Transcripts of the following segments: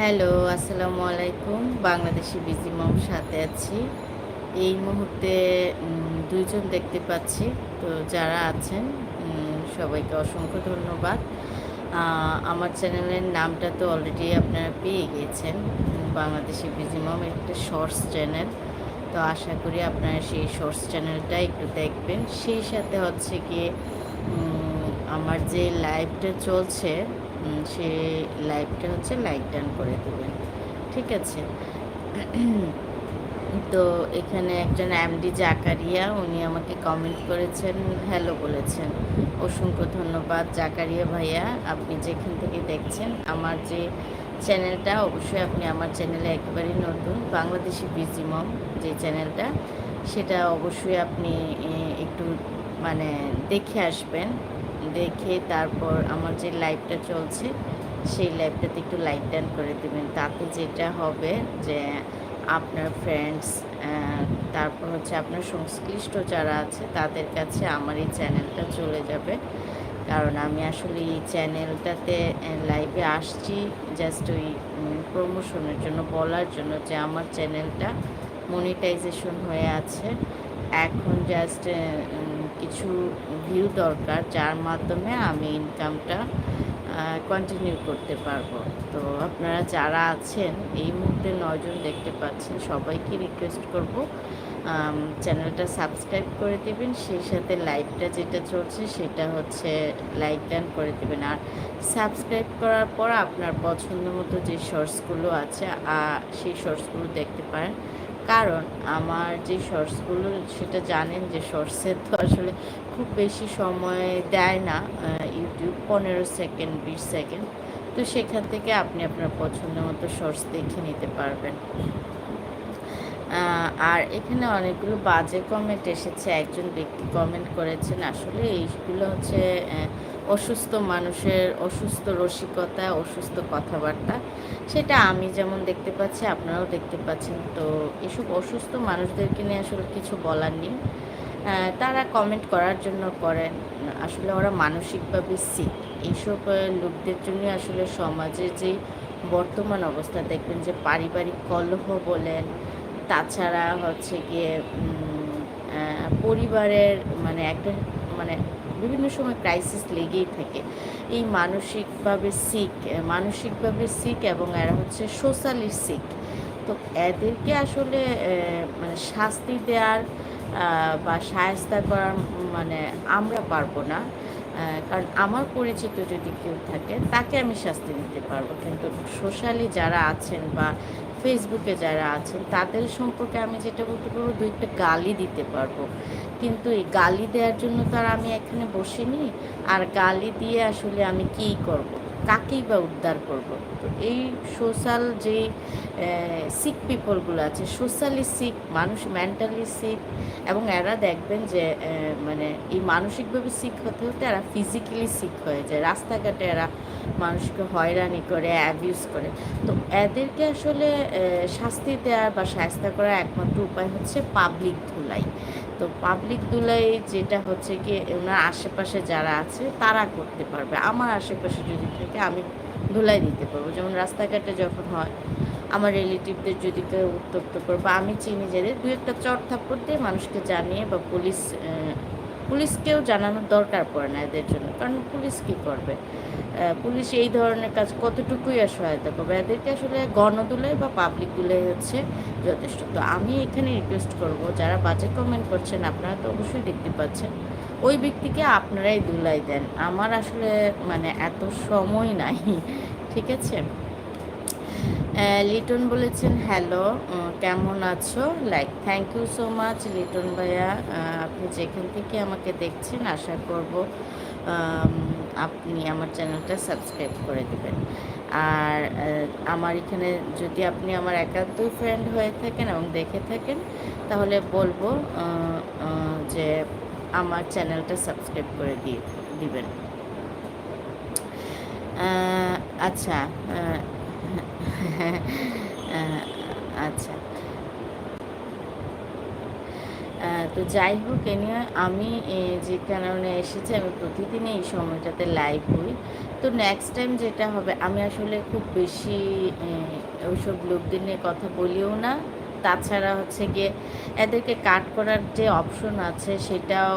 Hello আসসালামু আলাইকুম। Bangladeshi busy মম সাথে আছি। এই মুহূর্তে দুইজন দেখতে পাচ্ছি। তো যারা আছেন সবাইকে অসংখ্য ধন্যবাদ। আমার চ্যানেলের নামটা তো অলরেডি আপনারা পেয়ে গিয়েছেন। বাংলাদেশি বিজি মম একটা শর্টস চ্যানেল তো আশা করি আপনারা সেই শর্টস চ্যানেলটা একটু দেখবেন। সেই সাথে হচ্ছে উম, আমার যে লাইভটা চলছে সেই লাইভটা হচ্ছে লাইক ডান করে দেবেন। ঠিক আছে? তো এখানে একজন এমডি জাকারিয়া, উনি আমাকে কমেন্ট করেছেন হ্যালো বলেছেন। অসংখ্য ধন্যবাদ জাকারিয়া ভাইয়া, আপনি যেখান থেকে দেখছেন আমার যে চ্যানেলটা অবশ্যই আপনি আমার চ্যানেলে একেবারেই নতুন, বাংলাদেশি বিজিমম যে চ্যানেলটা সেটা অবশ্যই আপনি একটু মানে দেখে আসবেন। দেখে তারপর আমার যে লাইভটা চলছে, সেই লাইভটাতে একটু লাইক ডান করে দেবেন। তাতে যেটা হবে যে আপনার ফ্রেন্ডস তারপর হচ্ছে আপনার সংশ্লিষ্ট যারা আছে, তাদের কাছে আমার এই চ্যানেলটা চলে যাবে। কারণ আমি আসলে এই চ্যানেলটাতে লাইভে আসছি জাস্ট ওই প্রমোশনের জন্য, বলার জন্য যে আমার চ্যানেলটা মনিটাইজেশন হয়ে আছে। এখন জাস্ট কিছু ভিউ দরকার, যার মাধ্যমে আমি ইনকামটা কন্টিনিউ করতে পারব। তো আপনারা যারা আছেন, এই মুহূর্তে নয়জন দেখতে পাচ্ছেন, সবাইকে রিকোয়েস্ট করব চ্যানেলটা সাবস্ক্রাইব করে দেবেন, সেই সাথে লাইভটা যেটা চলছে, সেটা হচ্ছে লাইক ডান করে দেবেন। আর সাবস্ক্রাইব করার পর আপনার পছন্দ মতো যে শর্টসগুলো আছে সেই শর্টসগুলো দেখতে পারেন। কারণ আমার যে শর্টসগুলো, সেটা জানেন যে শর্টসের তো আসলে খুব বেশি সময় দেয় না ইউটিউব পনেরো সেকেন্ড, বিশ সেকেন্ড। তো সেখান থেকে আপনি আপনার পছন্দ মতো শর্টস দেখে নিতে পারবেন। আর এখানে অনেকগুলো বাজে কমেন্ট এসেছে। একজন ব্যক্তি কমেন্ট করেছেন, আসলে এইগুলো হচ্ছে অসুস্থ মানুষের অসুস্থ রসিকতা, অসুস্থ কথাবার্তা, সেটা আমি যেমন দেখতে পাচ্ছি, আপনারাও দেখতে পাচ্ছেন। তো এসব অসুস্থ মানুষদেরকে নিয়ে আসলে কিছু বলার নেই। তারা কমেন্ট করার জন্য করেন। আসলে ওরা মানসিকভাবে সিক এইসব লোকদের জন্য আসলে সমাজে যে বর্তমান অবস্থা, দেখবেন যে পারিবারিক কলহ বলেন, তাছাড়া হচ্ছে গিয়ে পরিবারের মানে একটা মানে বিভিন্ন সময় ক্রাইসিস লেগেই থাকে। এই মানসিকভাবে সিক মানসিকভাবে সিক এবং এরা হচ্ছে সোশ্যালি সিক তো এদেরকে আসলে মানে শাস্তি দেওয়ার বা সায়স্তা করার মানে আমরা পারব না। কারণ আমার পরিচিত যদি কেউ থাকে, তাকে আমি শাস্তি দিতে পারব। কিন্তু সোশ্যালি যারা আছেন বা ফেসবুকে যারা আছেন, তাদের সম্পর্কে আমি যেটা বলতে পারব, দুইটা গালি দিতে পারব। কিন্তু এই গালি দেওয়ার জন্য তো আর আমি এখানে বসিনি। আর গালি দিয়ে আসলে আমি কী করব? কাকেই বা উদ্ধার করব? তো এই সোশ্যাল যে সিক পিপলগুলো আছে, সোশ্যালি সিক মানুষ মেন্টালি সিক এবং এরা দেখবেন যে মানে এই মানসিকভাবে সিক হতে হতে এরা ফিজিক্যালি সিক হয়ে যায়। রাস্তাঘাটে এরা মানুষকে হয়রানি করে অ্যাবিউজ করে। তো এদেরকে আসলে শাস্তি দেওয়ার বা শাস্তি করার একমাত্র উপায় হচ্ছে পাবলিক ধুলাই। তো পাবলিক দুলাই যেটা হচ্ছে কি, ওনার আশেপাশে যারা আছে, তারা করতে পারবে। আমার আশেপাশে যদি থাকে, আমি ধুলাই দিতে পারব। যেমন রাস্তাঘাটে যখন হয়, আমার রিলেটিভদের যদি কেউ উত্তপ্ত করে, বা আমি চিনি যে দু একটা চট থাপ্পড় দিয়ে মানুষকে জানিয়ে বা পুলিশ পুলিশকেও জানানোর দরকার পড়ে না এদের জন্য। কারণ পুলিশ কী করবে? পুলিশ এই ধরনের কাজ কতটুকুই আর সহায়তা করবে? এদেরকে আসলে গণদুলাই বা পাবলিক দুলাই হচ্ছে যথেষ্ট। তো আমি এখানে রিকোয়েস্ট করব, যারা বাজে কমেন্ট করছেন, আপনারা তো অবশ্যই দেখতে পাচ্ছেন, ওই ব্যক্তিকে আপনারাই দুলাই দেন। আমার আসলে মানে এত সময় নাই, ঠিক আছে? লিটন বলেছেন হ্যালো কেমন আছো? Like thank you so much Liton ভাইয়া। আপনি যেখান থেকে আমাকে দেখছেন, আশা করব আপনি আমার চ্যানেলটা সাবস্ক্রাইব করে দেবেন। আর আমার এখানে যদি আপনি আমার একান্তই ফ্রেন্ড হয়ে থাকেন এবং দেখে থাকেন, তাহলে বলব যে আমার চ্যানেলটা সাবস্ক্রাইব করে দিয়ে, দিবেন। আচ্ছা আচ্ছা। তো যাই হোক, এ নিয়ে আমি যে কারণে এসেছি, আমি প্রতিদিন এই সময়টাতে লাইভ হই তো নেক্সট টাইম যেটা হবে, আমি আসলে খুব বেশি ওইসব লোকদের নিয়ে কথা বলিও না। তাছাড়া হচ্ছে গিয়ে, এদেরকে কাট করার যে অপশন আছে, সেটাও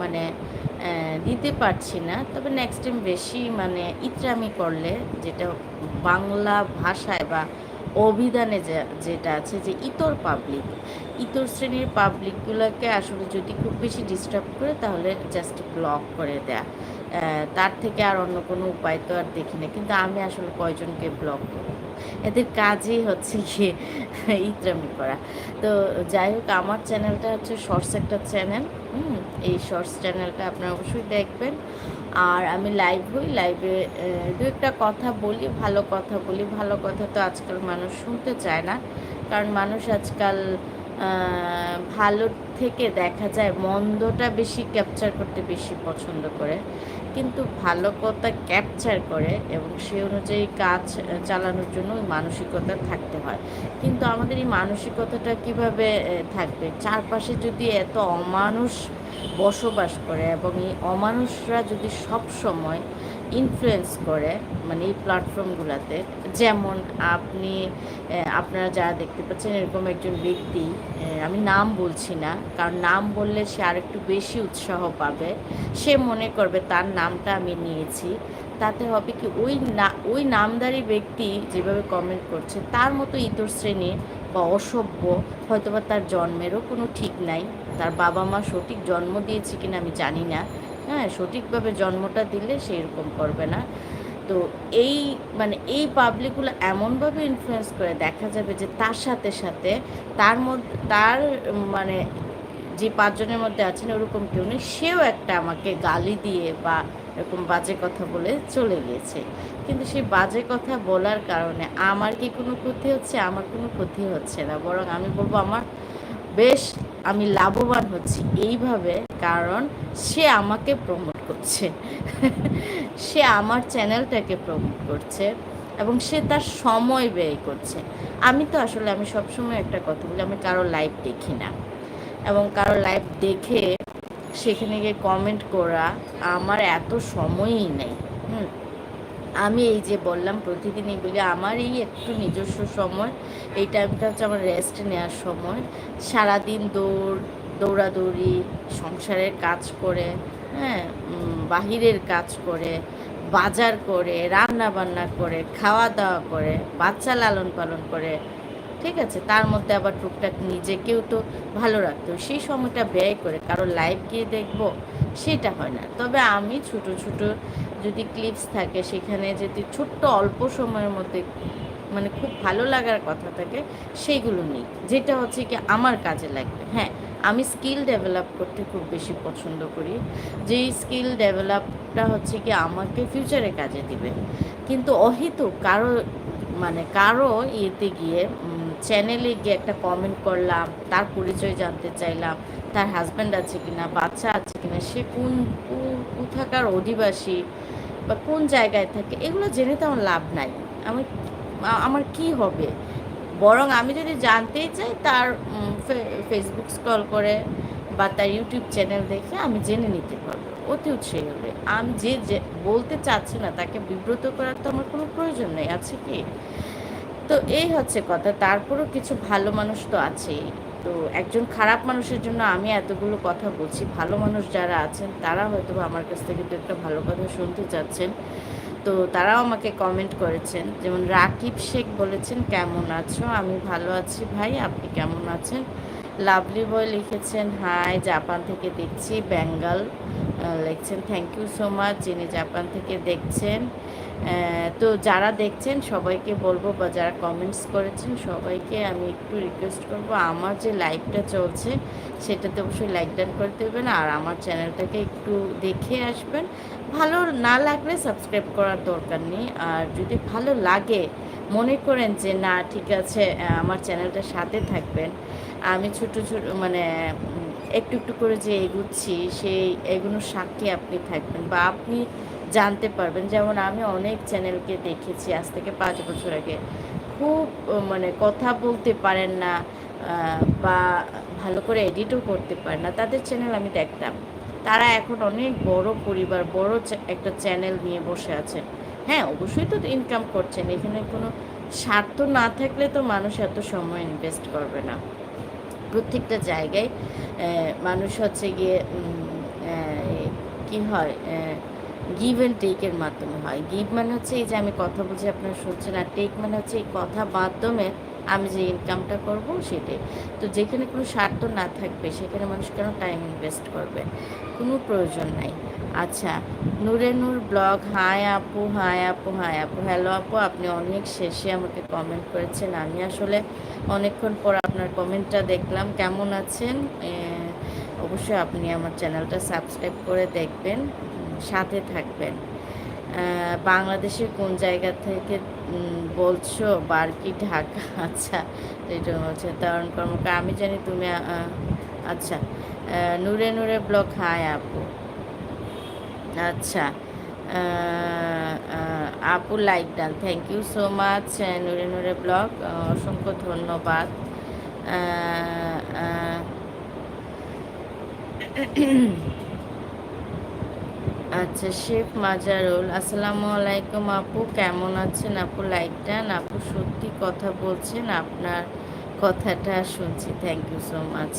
মানে দিতে পারছি না। তবে নেক্সট টাইম বেশি মানে ইত্রামি করলে, যেটা বাংলা ভাষায় বা অভিধানে যেটা আছে যে ইতর পাবলিক ইতর শ্রেণির পাবলিকগুলোকে আসলে যদি খুব বেশি ডিস্টার্ব করে তাহলে জাস্ট ব্লক করে দেয়া। তার থেকে আর অন্য কোনো উপায় তো আর দেখি না। কিন্তু আমি আসলে কয়জনকে ব্লক করব এদের কাজই হচ্ছে গিয়ে ইত্রামি করা। তো যাই হোক, আমার চ্যানেলটা হচ্ছে শর্টস একটা চ্যানেল। এই শর্টস চ্যানেলটা আপনারা অবশ্যই দেখবেন। আর আমি লাইভ হই লাইভে দু একটা কথা বলি, ভালো কথা বলি। ভালো কথা তো আজকাল মানুষ শুনতে চায় না। কারণ মানুষ আজকাল ভালো থেকে দেখা যায়, মন্দটা বেশি ক্যাপচার করতে বেশি পছন্দ করে। কিন্তু ভালো কথা ক্যাপচার করে এবং সে অনুযায়ী কাজ চালানোর জন্য ওই মানসিকতা থাকতে হয়। কিন্তু আমাদের এই মানসিকতাটা কীভাবে থাকবে? চারপাশে যদি এত অমানুষ বসবাস করে এবং এই অমানুষরা যদি সব সময় ইনফ্লুয়েন্স করে মানে এই প্ল্যাটফর্মগুলোতে যেমন আপনি আপনারা যারা দেখতে পাচ্ছেন, এরকম একজন ব্যক্তি আমি নাম বলছি না, কারণ নাম বললে সে আরেকটু বেশি উৎসাহ পাবে। সে মনে করবে তার নামটা আমি নিয়েছি। তাতে হবে কি, ওই না, ওই নামদারি ব্যক্তি যেভাবে কমেন্ট করছে, তার মতো ইতর শ্রেণির বা অসভ্য হয়তোবা তার জন্মেরও কোনো ঠিক নাই। তার বাবা মা সঠিক জন্ম দিয়েছে কিনা আমি জানি না। হ্যাঁ সঠিকভাবে জন্মটা দিলে সে এরকম করবে না। তো এই মানে এই পাবলিকগুলো এমনভাবে ইনফ্লুয়েন্স করে, দেখা যাবে যে তার সাথে সাথে তার মধ্যে তার মানে যে পাঁচজনের মধ্যে আছেন ওরকম কেউ নেই, সেও একটা আমাকে গালি দিয়ে বা এরকম বাজে কথা বলে চলে গিয়েছে। কিন্তু সেই বাজে কথা বলার কারণে আমার কি কোনো ক্ষতি হচ্ছে? আমার কোনো ক্ষতি হচ্ছে না। বরং আমি বলব আমার বেশ আমি লাভবান হচ্ছি এইভাবে কারণ সে আমাকে প্রমোট করছে। সে আমার চ্যানেলটাকে প্রমোট করছে এবং সে তার সময় ব্যয় করছে। আমি তো আসলে, আমি সবসময় একটা কথা বলি, আমি কারও লাইভ দেখি না। এবং কারও লাইভ দেখে সেখানে গিয়ে কমেন্ট করা আমার এত সময়ই নেই। হুম? আমি এই যে বললাম প্রতিদিনই বলি আমার এই একটু নিজস্ব সময়, এই টাইমটা হচ্ছে আমার রেস্ট নেওয়ার সময়। সারাদিন দৌড়, দৌড়াদৌড়ি, সংসারের কাজ করে হ্যাঁ বাহিরের কাজ করে, বাজার করে রান্না বান্না করে খাওয়া দাওয়া করে, বাচ্চা লালন পালন করে ঠিক আছে, তার মধ্যে আবার টুকটাক নিজেকেও তো ভালো রাখতে সেই সময়টা ব্যয় করে কারও লাইভ গিয়ে দেখব, সেটা হয় না। তবে আমি ছোট ছোট যদি ক্লিপস থাকে, সেখানে যদি ছোট্ট অল্প সময়ের মধ্যে মানে খুব ভালো লাগার কথা থাকে সেইগুলো নেই। যেটা হচ্ছে কি আমার কাজে লাগবে। হ্যাঁ আমি স্কিল ডেভেলপ করতে খুব বেশি পছন্দ করি। যেই স্কিল ডেভেলপটা হচ্ছে কি আমাকে ফিউচারে কাজে দিবে। কিন্তু অহিত কারও মানে কারও ইয়েতে গিয়ে চ্যানেলে গিয়ে একটা কমেন্ট করলাম, তার পরিচয় জানতে চাইলাম, তার হাজব্যান্ড আছে কিনা, বাচ্চা আছে কিনা, সে কোন কোথাকার অধিবাসী বা কোন জায়গায় থাকে, এগুলো জেনে তো আমার লাভ নাই। আমি, আমার কি হবে? বরং আমি যদি জানতেই চাই, তার ফেসবুক স্ক্রল করে বা তার ইউটিউব চ্যানেল দেখে আমি জেনে নিতে পারব, অতি উৎসাহী হবে। আমি যে, বলতে চাচ্ছি না, তাকে বিব্রত করার তো আমার কোনো প্রয়োজন নেই, আছে কি? তো এই হচ্ছে কথা। তারপরও কিছু ভালো মানুষ তো আছেই। তো একজন খারাপ মানুষের জন্য আমি এতগুলো কথা বলছি। ভালো মানুষ যারা আছেন, তারা হয়তো আমার কাছ থেকে তো একটা ভালো কথা শুনতে চাচ্ছেন। তো তারাও আমাকে কমেন্ট করেছেন, যেমন রাকিব শেখ বলেছেন, কেমন আছো? আমি ভালো আছি ভাই, আপনি কেমন আছেন? লাভলি বয় লিখেছেন, হাই, জাপান থেকে দেখছি, বেঙ্গল। লিখছেন, থ্যাংক ইউ সো মাচ, যিনি জাপান থেকে দেখছেন। তো যারা দেখছেন, সবাইকে বলব বা যারা কমেন্টস করেছেন, সবাইকে আমি একটু রিকোয়েস্ট করব। আমার যে লাইভটা চলছে, সেটাতে অবশ্যই লাইক ডান করে দেবেন আর আমার চ্যানেলটাকে একটু দেখে আসবেন। ভালো না লাগলে সাবস্ক্রাইব করার দরকার নেই। আর যদি ভালো লাগে, মনে করেন যে না, ঠিক আছে আমার চ্যানেলটার সাথে থাকবেন, আমি ছোট ছোট মানে একটু একটু করে যে এগুচ্ছি, সেই এগুলোর সাক্ষী আপনি থাকবেন বা আপনি জানতে পারবেন। যেমন আমি অনেক চ্যানেলকে দেখেছি আজ থেকে পাঁচ বছর আগে। খুব মানে কথা বলতে পারেন না বা ভালো করে এডিটও করতে পারে না। তাদের চ্যানেল আমি দেখতাম। তারা এখন অনেক বড় পরিবার, বড় একটা চ্যানেল নিয়ে বসে আছেন হ্যাঁ অবশ্যই তো ইনকাম করছেন। এখানে কোনো স্বার্থ না থাকলে তো মানুষ এত সময় ইনভেস্ট করবে না। প্রত্যেকটা জায়গায় মানুষ হচ্ছে গিয়ে কি হয় গিভ অ্যান্ড টেকের মাধ্যমে হয়। গিভ মানে হচ্ছে এই যে আমি কথা বলছি, আপনারা শুনছেন, আর টেক মানে হচ্ছে এই কথা মাধ্যমে আমি যে ইনকামটা করব সেটাই। তো যেখানে কোনো স্বার্থ না থাকবে, সেখানে মানুষ কেন টাইম ইনভেস্ট করবে? কোনো প্রয়োজন নাই। আচ্ছা নূরে নূর ব্লগ হাই আপু হাই আপু হাই আপু। হ্যালো আপু, আপনি অনেক শেষে আমাকে কমেন্ট করেছেন। আমি আসলে অনেকক্ষণ পর আপনার কমেন্টটা দেখলাম। কেমন আছেন? অবশ্যই আপনি আমার চ্যানেলটা সাবস্ক্রাইব করে দেখবেন। সাথে থাকবেন। বাংলাদেশের কোন জায়গা থেকে বলছো? বারকি, ঢাকা? আচ্ছা এটা হচ্ছে তারণ কর্মকার। আমি জানি তুমি আচ্ছা নূরে নূরে ব্লগ, হাই আপু। আচ্ছা আপু like done thank you so much Nure Nure blog. অসংখ্য ধন্যবাদ। আচ্ছা শেফ মাজারুল, আসসালামু আলাইকুম আপু, কেমন আছেন আপু? লাইক ডান আপু সত্যি কথা বলছেন, আপনার কথাটা শুনছি থ্যাংক ইউ সো মাচ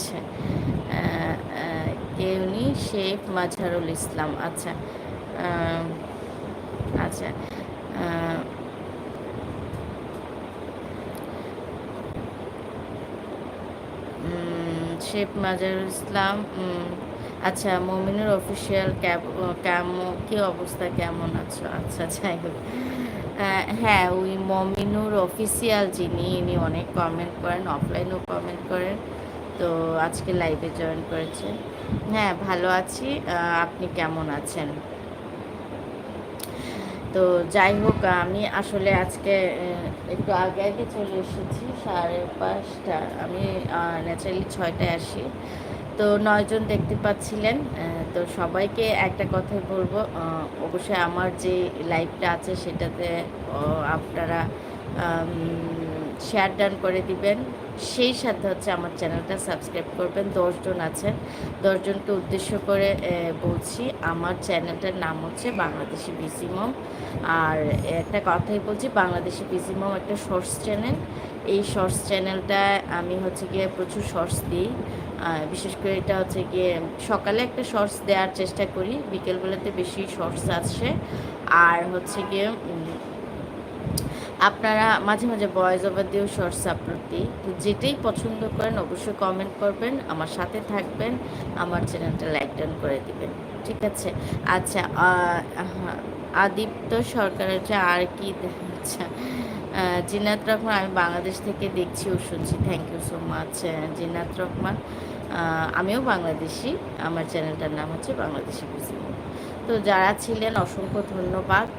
কেউনি শেফ মাজারুল ইসলাম আচ্ছা আচ্ছা শেফ মাজারুল ইসলাম আচ্ছা মমিনুর অফিসিয়াল কেমন কি অবস্থা? কেমন আছো? আচ্ছা যাই হোক। হ্যাঁ ওই মমিনুর অফিসিয়াল যিনি, ইনি অনেক কমেন্ট করেন অফলাইনেও কমেন্ট করেন। তো আজকে লাইভে জয়েন করেছেন হ্যাঁ ভালো আছি। আপনি কেমন আছেন? তো যাই হোক, আমি আসলে আজকে একটু আগে আগে চলে এসেছি সাড়ে পাঁচটা। আমি ন্যাচারালি ছয়টায় আসি। তো নয়জন দেখতে পাচ্ছিলেন তো সবাইকে একটা কথাই বলব অবশ্যই আমার যে লাইভটা আছে সেটাতে আপনারা শেয়ার ডান করে দিবেন। সেই সাথে হচ্ছে আমার চ্যানেলটা সাবস্ক্রাইব করবেন, দশজন আছেন। দশজনকে উদ্দেশ্য করে বলছি, আমার চ্যানেলটার নাম হচ্ছে বাংলাদেশি বিসিমম আর একটা কথাই বলছি, বাংলাদেশি বিসিমম একটা শর্টস চ্যানেল এই শর্টস চ্যানেলটা আমি হচ্ছে গিয়ে প্রচুর শর্টস দিই। বিশেষ করে এটা হচ্ছে গিয়ে সকালে একটা শর্টস দেওয়ার চেষ্টা করি, বিকেলবেলাতে বেশি শর্টস আসে। আর হচ্ছে গিয়ে আপনারা মাঝে মাঝে ভয়েস ওভার দিয়েও শর্টস আপলোড দিই। তো যেটাই পছন্দ করেন অবশ্যই কমেন্ট করবেন, আমার সাথে থাকবেন, আমার চ্যানেলটা লাইক ডাউন করে দিবেন। ঠিক আছে? আচ্ছা আদিত্য সরকারের যে আর কি আচ্ছা জিনাত রহমান, আমি বাংলাদেশ থেকে দেখছি ও শুনছি। Thank you so much Zinat Rahman. আমিও বাংলাদেশি। আমার চ্যানেলটার নাম হচ্ছে বাংলাদেশি কুসিমো তো যারা ছিলেন, অসংখ্য ধন্যবাদ।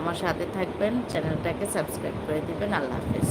আমার সাথে থাকবেন। চ্যানেলটাকে সাবস্ক্রাইব করে দেবেন। আল্লাহ হাফেজ।